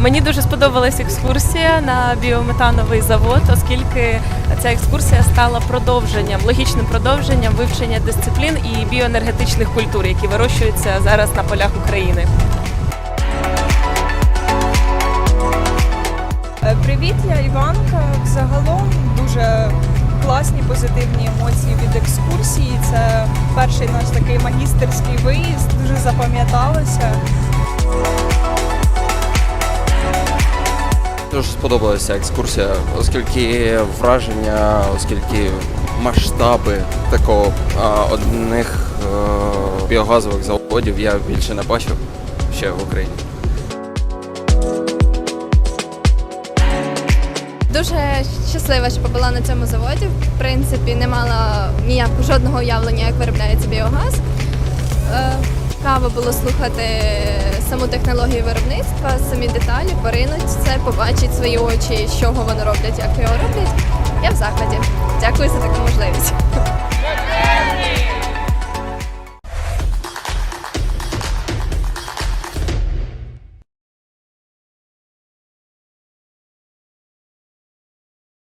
Мені дуже сподобалась екскурсія на біометановий завод, оскільки ця екскурсія стала продовженням, логічним продовженням вивчення дисциплін і біоенергетичних культур, які вирощуються зараз на полях України. Е, Привіт, я Іванка. Взагалом дуже класні позитивні емоції від екскурсії. Це перший наш такий магістерський виїзд, дуже запам'яталося. Дуже сподобалася екскурсія, оскільки враження, оскільки масштаби такого одних е, біогазових заводів я більше не бачив ще в Україні. Дуже щаслива, що побула на цьому заводі. В принципі, не мала ніякого жодного уявлення, як виробляється біогаз. Е, Цікаво було слухати саму технологію виробництва, самі деталі, поринуть це, побачить свої очі, з чого вони роблять, як його роблять. Я в захваті. Дякую за таку можливість.